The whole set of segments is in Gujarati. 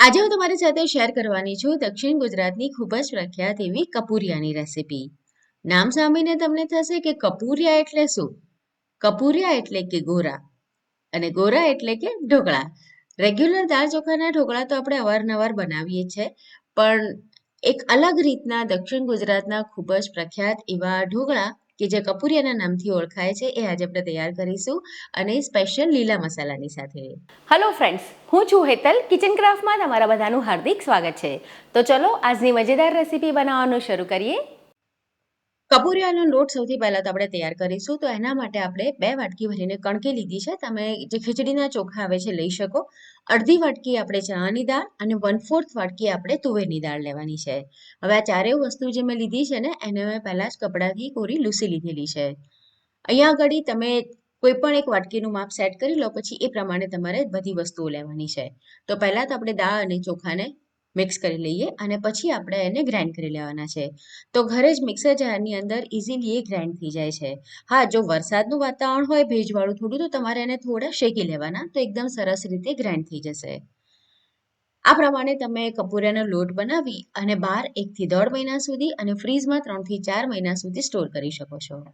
આજે હું તમારી સાથે શેર કરવાની છું દક્ષિણ ગુજરાતની ખૂબ જ પ્રખ્યાત એવી કપૂરિયાની રેસિપી નામ સાંભળીને તમને થશે કે કપૂરિયા એટલે શું? કપૂરિયા એટલે કે ગોરા અને ગોરા એટલે કે ઢોકળા. રેગ્યુલર દાળ ચોખાના ઢોકળા તો આપણે અવારનવાર બનાવીએ છીએ, પણ એક અલગ રીતના દક્ષિણ ગુજરાતના ખૂબ જ પ્રખ્યાત એવા ઢોકળા કે જે કપૂરિયાના નામથી ઓળખાય છે, એ આજે આપણે તૈયાર કરીશું અને સ્પેશિયલ લીલા મસાલાની સાથે. હલો ફ્રેન્ડ્સ હું છું હેતલ કિચન ક્રાફ્ટમાં તમારા બધાનું હાર્દિક સ્વાગત છે. તો ચલો આજની મજેદાર રેસીપી બનાવવાનું શરૂ કરીએ. કપૂરિયાનો લોટ સૌથી પહેલાં તો આપણે તૈયાર કરીશું. તો એના માટે આપણે બે વાટકી ભરીને કણકી લીધી છે. તમે જે ખીચડીના ચોખા આવે છે, લઈ શકો. અડધી વાટકી આપણે ચણાની દાળ અને વન ફોર્થ વાટકી આપણે તુવેરની દાળ લેવાની છે. હવે આ ચારેય વસ્તુ જે મેં લીધી છે ને, એને મેં પહેલાં જ કપડાથી કોરી લૂસી લીધેલી છે. અહીંયા આગળ તમે કોઈ પણ એક વાટકીનું માપ સેટ કરી લો, પછી એ પ્રમાણે તમારે બધી વસ્તુઓ લેવાની છે. તો પહેલાં તો આપણે દાળ અને ચોખાને મિક્સ કરી લઈએ અને પછી આપણે એને ગ્રાઇન્ડ કરી લેવાના છે. તો ઘરે જ મિક્સર જારની અંદર ઇઝીલી એ ગ્રાઇન્ડ થઈ જાય છે. હા, જો વરસાદનું વાતાવરણ હોય, ભેજવાળું થોડું, તો તમારે એને થોડા શેકી લેવાના, તો એકદમ સરસ રીતે ગ્રાઇન્ડ થઈ જશે. આ પ્રમાણે તમે કપૂરિયાનો લોટ બનાવી અને બાર એકથી દોઢ મહિના સુધી અને ફ્રીઝમાં ત્રણથી ચાર મહિના સુધી સ્ટોર કરી શકો છો.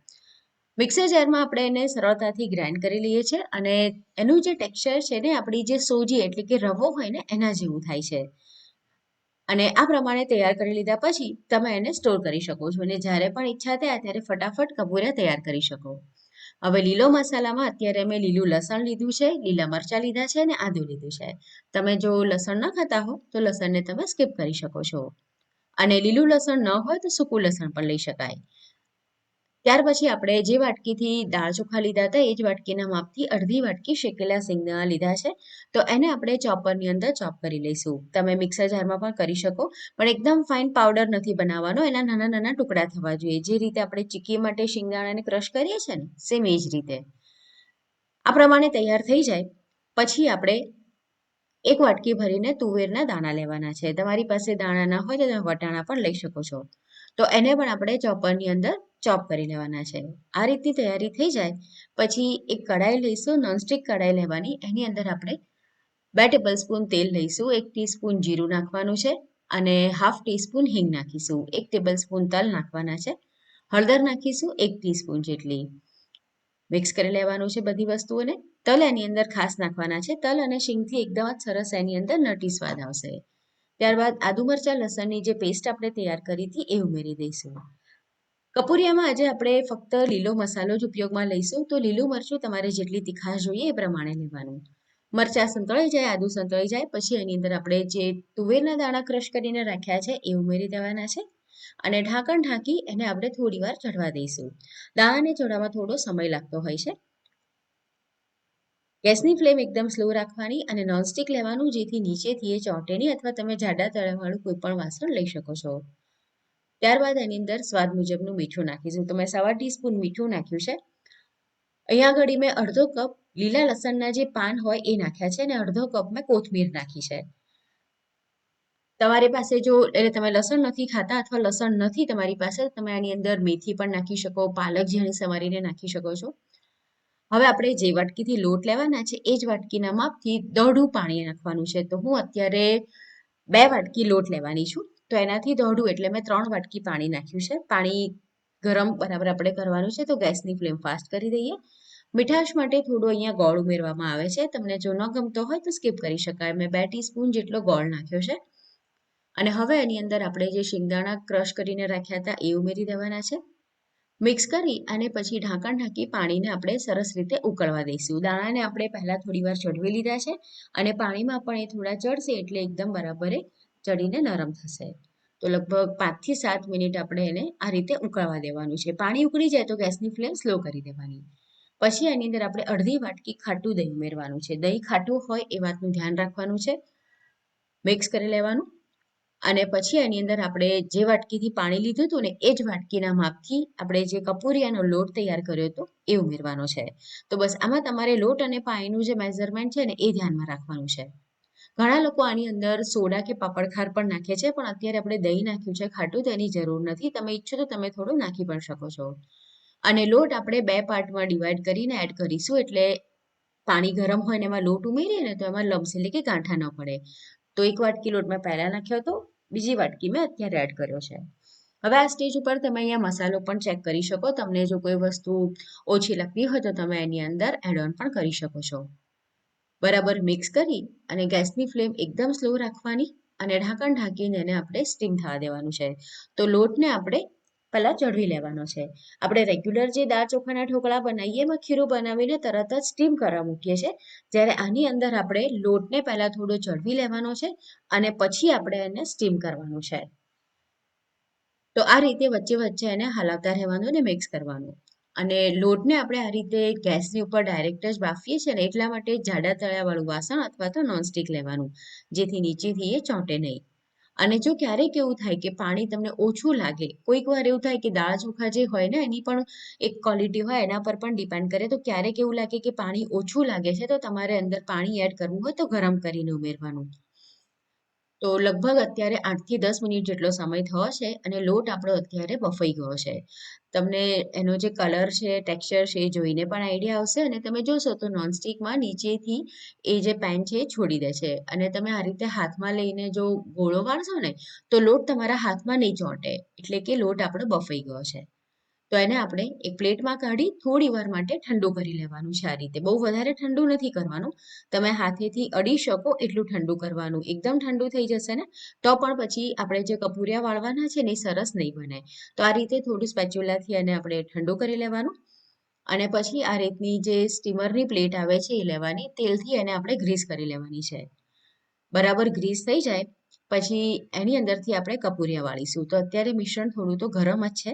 મિક્સર જારમાં આપણે એને સરળતાથી ગ્રાઇન્ડ કરી લઈએ છીએ અને એનું જે ટેક્સચર છે ને, આપણી જે સોજી, એટલે કે રવો હોય ને, એના જેવું થાય છે. અને આ પ્રમાણે તૈયાર કરી લીધા પછી તમે એને સ્ટોર કરી શકો છો. અને જ્યારે પણ ઈચ્છા થાય ત્યારે ફટાફટ કપૂરિયા તૈયાર કરી શકો. હવે લીલો મસાલામાં અત્યારે મેં લીલું લસણ લીધું છે, લીલા મરચાં લીધા છે અને આદુ લીધું છે. તમે જો લસણ ન ખાતા હો, તો લસણને તમે સ્કીપ કરી શકો છો. અને લીલું લસણ ન હોય તો સૂકું લસણ પણ લઈ શકાય. ત્યાર પછી આપણે જે વાટકીથી દાળ ચોખા લીધા હતા, એ જ વાટકીના માપથી અડધી વાટકી શેકેલા સિંગના લીધા છે. તો એને આપણે ચોપરની અંદર ચોપ કરી લઈશું. તમે મિક્સર જારમાં પણ કરી શકો, પણ એકદમ ફાઇન પાવડર નથી બનાવવાનો. એના નાના નાના ટુકડા થવા જોઈએ. જે રીતે આપણે ચીકી માટે શિંગદાણાને ક્રશ કરીએ છીએ ને સેમ એ જ રીતે. આ પ્રમાણે તૈયાર થઈ જાય. પછી આપણે એક વાટકી ભરીને તુવેરના દાણા લેવાના છે. તમારી પાસે દાણા ના હોય તો તમે વટાણા પણ લઈ શકો છો. તો એને પણ આપણે ચોપરની અંદર ચોપ કરી લેવાના છે. આ રીતની તૈયારી થઈ જાય, પછી એક કડાઈ લઈશું નોનસ્ટિક કડાઈ લેવાની. એની અંદર આપણે બે ટેબલ સ્પૂન તેલ લઈશું, એક ટીસ્પૂન જીરું નાખવાનું છે અને હાફ ટીસ્પૂન હિંગ નાખીશું. એક ટેબલ સ્પૂન તલ નાખવાના છે. હળદર નાખીશું, એક ટીસ્પૂન જેટલી. મિક્સ કરી લેવાનું છે બધી વસ્તુઓને. તલ એની અંદર ખાસ નાખવાના છે. તલ અને શીંગથી એકદમ જ સરસ એની અંદર નટી સ્વાદ આવશે. ત્યારબાદ આદુ મરચાં, લસણની જે પેસ્ટ આપણે તૈયાર કરી હતી એ ઉમેરી દઈશું. કપૂરિયામાં આજે આપણે ફક્ત લીલો મસાલો જ ઉપયોગમાં લઈશું. તો લીલું મરચું તમારે જેટલી તીખાશ જોઈએ એ પ્રમાણે લેવાનું. મરચાં સંતળાઈ જાય, આદુ સંતળાઈ જાય, પછી એની અંદર આપણે જે તુવેરના દાણા ક્રશ કરીને રાખ્યા છે એ ઉમેરી દેવાના છે. અને ઢાંકણ ઢાંકી એને આપણે થોડી વાર ચડવા દઈશું. દાણાને ચડવામાં થોડો સમય લાગતો હોય છે. ગેસની ફ્લેમ એકદમ સ્લો રાખવાની અને નોનસ્ટિક લેવાનું, જેથી નીચેથી એ ચોંટે નહીં અથવા તમે જાડા તળાવાળું કોઈ પણ વાસણ લઈ શકો છો. ત્યારબાદ એની અંદર સ્વાદ મુજબનું મીઠું નાખીશું. તો મેં સવા ટીસ્પૂન મીઠું નાખ્યું છે. અહીંયા આગળ મેં અડધો કપ લીલા લસણના જે પાન હોય એ નાખ્યા છે અને અડધો કપ મેં કોથમીર નાખી છે. તમારી પાસે જો, એટલે તમે લસણ નથી ખાતા અથવા લસણ નથી તમારી પાસે, તમે આની અંદર મેથી પણ નાખી શકો, પાલક ઝીણી સમારીને નાખી શકો છો. હવે આપણે જે વાટકીથી લોટ લેવાના છે, એ જ વાટકીના માપથી દોઢું પાણી નાખવાનું છે. તો હું અત્યારે બે વાટકી લોટ લેવાની છું. તો એનાથી દોઢું, એટલે મેં ત્રણ વાટકી પાણી નાખ્યું છે. પાણી ગરમ બરાબર આપણે કરવાનું છે, તો ગેસની ફ્લેમ ફાસ્ટ કરી દઈએ. મીઠાશ માટે થોડું અહીંયા ગોળ ઉમેરવામાં આવે છે. તમને જો ન ગમતો હોય તો સ્કીપ કરી શકાય. મેં બે ટીસ્પૂન જેટલો ગોળ નાખ્યો છે. અને હવે એની અંદર આપણે જે શિંગદાણા ક્રશ કરીને રાખ્યા હતા, એ ઉમેરી દેવાના છે. મિક્સ કરી અને પછી ઢાંકણ ઢાંકી પાણીને આપણે સરસ રીતે ઉકળવા દઈશું. દાણાને આપણે પહેલાં થોડી વાર ચડવી લીધા છે અને પાણીમાં પણ એ થોડા ચડશે એટલે એકદમ બરાબરે ચડીને નરમ થશે. તો લગભગ પાંચથી સાત મિનિટ આપણે એને આ રીતે ઉકળવા દેવાનું છે. પાણી ઉકળી જાય તો ગેસની ફ્લેમ સ્લો કરી દેવાની. પછી એની અંદર આપણે અડધી વાટકી ખાટું દહીં ઉમેરવાનું છે. દહીં ખાટું હોય એ વાતનું ધ્યાન રાખવાનું છે. મિક્સ કરી લેવાનું. અને પછી એની અંદર આપણે જે વાટકીથી પાણી લીધું હતું ને એ જ વાટકીના માપથી આપણે જે કપૂરિયાનો લોટ તૈયાર કર્યો હતો એ ઉમેરવાનો છે. તો બસ આમાં તમારે લોટ અને પાણીનું જે મેઝરમેન્ટ છે ને એ ધ્યાનમાં રાખવાનું છે. ઘણા લોકો આની અંદર સોડા કે પાપડખાર પણ નાખે છે, પણ અત્યારે આપણે દહીં નાખ્યું છે, ખાટું તેની જરૂર નથી. તમે ઈચ્છો તો તમે થોડું નાખી પણ શકો છો. અને લોટ આપણે બે પાર્ટમાં ડિવાઈડ કરીને એડ કરીશું, એટલે પાણી ગરમ હોય ને એમાં લોટ ઉમેરીએ ને તો એમાં લમ્સ એટલે કે ગાંઠા ન પડે. તો એક વાટકી લોટ મેં પહેલા નાખ્યો હતો, બીજી વાટકી મેં અત્યારે એડ કર્યો છે. હવે આ સ્ટેજ ઉપર તમે અહીંયા મસાલો પણ ચેક કરી શકો. તમને જો કોઈ વસ્તુ ઓછી લગતી હોય તો તમે એની અંદર એડ ઓન પણ કરી શકો છો. બરાબર મિક્સ કરી અને ગેસની ફ્લેમ એકદમ સ્લો રાખવાની અને ઢાંકણ ઢાંકીને એને આપણે સ્ટીમ થવા દેવાનું છે. તો લોટને આપણે પહેલાં ચઢવી લેવાનો છે. આપણે રેગ્યુલર જે દાળ ચોખાના ઢોકળા બનાવીએ એમાં ખીરું બનાવીને તરત જ સ્ટીમ કરવા મૂકીએ છીએ. જ્યારે આની અંદર આપણે લોટને પહેલાં થોડો ચઢવી લેવાનો છે અને પછી આપણે એને સ્ટીમ કરવાનું છે. તો આ રીતે વચ્ચે વચ્ચે એને હલાવતા રહેવાનું અને મિક્સ કરવાનું. અને લોટને આપણે આ રીતે ગેસની ઉપર ડાયરેક્ટ જ બાફીએ છીએ ને એટલા માટે જાડા તળિયાવાળું વાસણ અથવા તો નોનસ્ટિક લેવાનું, જેથી નીચેથી એ ચોંટે નહીં. અને જો ક્યારેક એવું થાય કે પાણી તમને ઓછું લાગે, કોઈક વાર એવું થાય કે દાળ ચોખા જે હોય ને એની પણ એક ક્વોલિટી હોય, એના પર પણ ડિપેન્ડ કરે, તો ક્યારેક એવું લાગે કે પાણી ઓછું લાગે છે, તો તમારે અંદર પાણી એડ કરવું હોય તો ગરમ કરીને ઉમેરવાનું. તો લગભગ અત્યારે આઠથી દસ મિનિટ જેટલો સમય થયો છે અને લોટ આપણો અત્યારે બફાઈ ગયો છે. તમને એનો જે કલર છે ટેક્સચર છે એ જોઈને પણ આઈડિયા આવશે અને તમે જોશો તો નોનસ્ટિકમાં નીચેથી એ જે પેન છે એ છોડી દે છે. અને તમે આ રીતે હાથમાં લઈને જો ગોળો વાળશો ને તો લોટ તમારા હાથમાં નહીં ચોંટે. એટલે કે લોટ આપણો બફાઈ ગયો છે. તો એને આપણે એક પ્લેટમાં કાઢી થોડી વાર માટે ઠંડુ કરી લેવાનું છે આ રીતે. બહુ વધારે ઠંડુ નથી કરવાનું. તમે હાથેથી અડી શકો એટલું ઠંડુ કરવાનું. એકદમ ઠંડુ થઈ જશે ને, તો પણ પછી આપણે જે કપૂરિયા વાળવાના છે ને એ સરસ નહીં બને. તો આ રીતે થોડું સ્પેચ્યુલાથી એને આપણે ઠંડુ કરી લેવાનું. અને પછી આ રીતની જે સ્ટીમરની પ્લેટ આવે છે એ લેવાની. તેલથી એને આપણે ગ્રીસ કરી લેવાની છે. બરાબર ગ્રીસ થઈ જાય. પછી એની અંદરથી આપણે કપૂરિયા વાળીશું. તો અત્યારે મિશ્રણ થોડું તો ગરમ જ છે.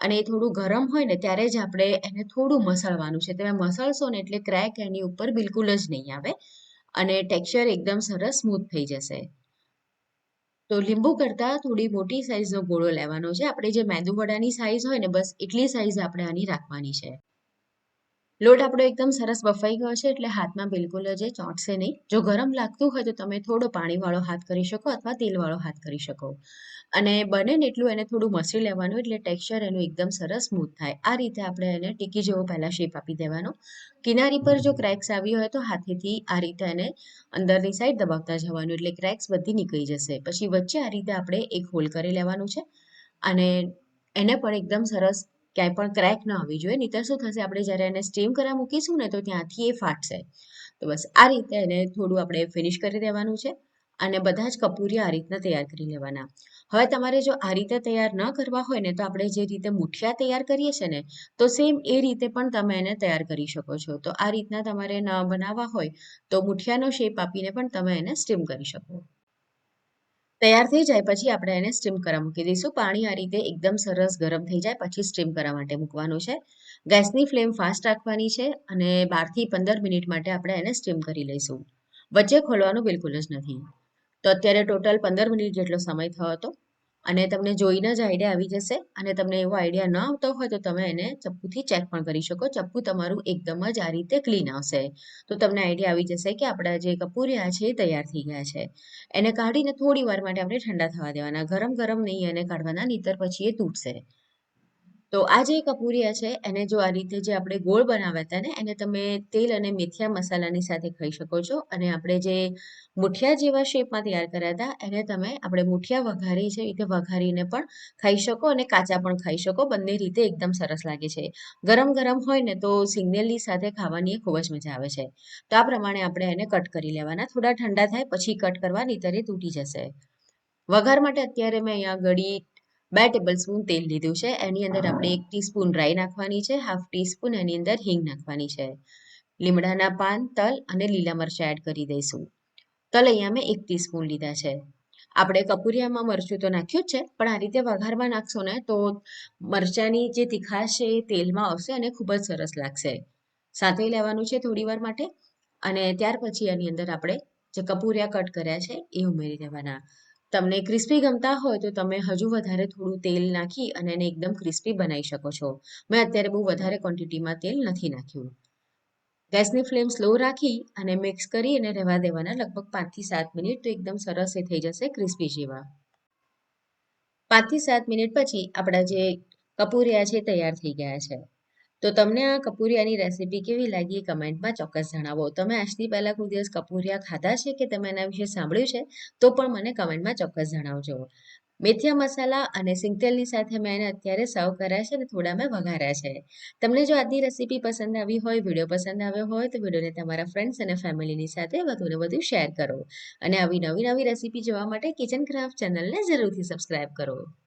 અને એ થોડું ગરમ હોય ને ત્યારે જ આપણે એને થોડું મસળવાનું છે. તમે મસળશો ને એટલે ક્રેક એની ઉપર બિલકુલ જ નહીં આવે અને ટેક્સચર એકદમ સરસ સ્મૂથ થઈ જશે. તો લીંબુ કરતાં થોડી મોટી સાઈઝનો ગોળો લેવાનો છે. આપણે જે મેંદુવડાની સાઇઝ હોય ને બસ એટલી સાઈઝ આપણે આની રાખવાની છે. લોટ આપણો એકદમ સરસ બફાઈ ગયો છે એટલે હાથમાં બિલકુલ જ ચોંટશે નહીં. જો ગરમ લાગતું હોય તો તમે થોડો પાણીવાળો હાથ કરી શકો અથવા તેલવાળો હાથ કરી શકો. અને બને ને એટલું એને થોડું મસળી લેવાનું એટલે ટેક્સચર એનું એકદમ સરસ સ્મૂથ થાય. આ રીતે આપણે એને ટીકી જેવો પહેલાં શેપ આપી દેવાનો. કિનારી પર જો ક્રેક્સ આવી હોય તો હાથેથી આ રીતે એને અંદરની સાઈડ દબાવતા જવાનું એટલે ક્રેક્સ બધી નીકળી જશે. પછી વચ્ચે આ રીતે આપણે એક હોલ કરી લેવાનું છે. અને એને પણ એકદમ સરસ ક્યાંય પણ ક્રેક ન આવવી જોઈએ. નહીંતર શું થશે? આપણે જ્યારે એને સ્ટીમ કરવા મૂકીશું ને તો ત્યાંથી એ ફાટશે. તો બસ આ રીતે એને થોડું આપણે ફિનિશ કરી દેવાનું છે. અને બધા જ કપૂરિયા આ રીતના તૈયાર કરી લેવાના. હવે તમારે જો આ રીતે તૈયાર ન કરવા હોય ને, તો આપણે જે રીતે મુઠિયા તૈયાર કરીએ છીએ ને, તો સેમ એ રીતે પણ તમે એને તૈયાર કરી શકો છો. તો આ રીતના તમારે ન બનાવવા હોય, તો મુઠિયાનો શેપ આપીને પણ તમે એને સ્ટીમ કરી શકો. તૈયાર થઈ જાય પછી આપણે એને સ્ટીમ કરવા મૂકી દઈશું. પાણી આ રીતે એકદમ સરસ ગરમ થઈ જાય, પછી સ્ટીમ કરવા માટે મૂકવાનું છે. ગેસની ફ્લેમ ફાસ્ટ રાખવાની છે અને બારથી પંદર મિનિટ માટે આપણે એને સ્ટીમ કરી લઈશું. વચ્ચે ખોલવાનું બિલકુલ જ નથી. તો અત્યારે ટોટલ પંદર મિનિટ જેટલો સમય થયો હતો. અને તમને જોઈને જ આઈડિયા આવી જશે. અને તમને એવો આઈડિયા ન આવતો હોય તો તમે એને ચપ્પુથી ચેક પણ કરી શકો. ચપ્પુ તમારું એકદમ જ આ રીતે ક્લીન આવશે. તો તમને આઈડિયા આવી જશે કે આપણા જે કપૂરિયા છે એ તૈયાર થઈ ગયા છે. એને કાઢીને થોડી વાર માટે આપણે ઠંડા થવા દેવાના. ગરમ ગરમ નહીં, એને કાઢવાના. નહીતર પછી એ તૂટશે. તો આ જે કપૂરિયા છે, એને જો આ રીતે જે આપણે ગોળ બનાવ્યા હતા ને, એને તમે તેલ અને મેથિયા મસાલાની સાથે ખાઈ શકો છો. અને આપણે જે મુઠિયા જેવા શેપમાં તૈયાર કર્યા હતા, એને તમે આપણે મુઠિયા વઘારી છે રીતે વઘારીને પણ ખાઈ શકો અને કાચા પણ ખાઈ શકો. બંને રીતે એકદમ સરસ લાગે છે. ગરમ ગરમ હોય ને તો સિગ્નલની સાથે ખાવાની ખૂબ જ મજા આવે છે. તો આ પ્રમાણે આપણે એને કટ કરી લેવાના. થોડા ઠંડા થાય પછી કટ કરવા, નહીંતર તૂટી જશે. વઘાર માટે અત્યારે મેં અહીંયા ગળી બે ટેબલ સ્પૂન તેલ લીધું છે. એની અંદર આપણે એક ટીસ્પૂન રાઈ નાખવાની છે હાફ ટીસ્પૂન એની અંદર હિંગ નાખવાની છે. લીમડાના પાન, તલ અને લીલા મરચાં એડ કરી દઈશું. તલ અહીંયા મેં એક ટીસ્પૂન લીધા છે. આપણે કપૂરિયામાં મરચું તો નાખ્યું જ છે, પણ આ રીતે વઘારમાં નાખશો ને તો મરચાંની જે તીખાશ છે એ તેલમાં આવશે અને ખૂબ જ સરસ લાગશે. સાથે લેવાનું છે થોડી વાર માટે. અને ત્યાર પછી એની અંદર આપણે જે કપૂરિયા કટ કર્યા છે એ ઉમેરી દેવાના. તમને ક્રિસ્પી ગમતા હોય તો તમે હજુ વધારે થોડું તેલ નાખી અને એને એકદમ ક્રિસ્પી બનાવી શકો છો. મેં અત્યારે બહુ વધારે ક્વોન્ટિટીમાં તેલ નથી નાખ્યું. ગેસની ફ્લેમ સ્લો રાખી અને મિક્સ કરી અને રહેવા દેવાના લગભગ પાંચથી સાત મિનિટ તો એકદમ સરસ એ થઈ જશે ક્રિસ્પી જેવા. પાંચથી સાત મિનિટ પછી આપણા જે કપૂરિયા છે તૈયાર થઈ ગયા છે. તો તમને આ કપૂરિયાની રેસીપી કેવી લાગી એ કમેન્ટમાં ચોક્કસ જણાવો. તમે આજથી પહેલાં કોઈ દિવસ કપૂરિયા ખાધા છે કે તમે એના વિશે સાંભળ્યું છે? તો પણ મને કમેન્ટમાં ચોક્કસ જણાવજો. મેથિયા મસાલા અને સિંગતેલની સાથે મેં એને અત્યારે સર્વ કર્યા છે અને થોડા મેં વઘાર્યા છે. તમને જો આજની રેસીપી પસંદ આવી હોય, વીડિયો પસંદ આવ્યો હોય, તો વિડીયોને તમારા ફ્રેન્ડ્સ અને ફેમિલીની સાથે વધુને વધુ શેર કરો. અને આવી નવી નવી રેસીપી જોવા માટે કિચન ક્રાફ્ટ ચેનલને જરૂરથી સબસ્ક્રાઇબ કરો.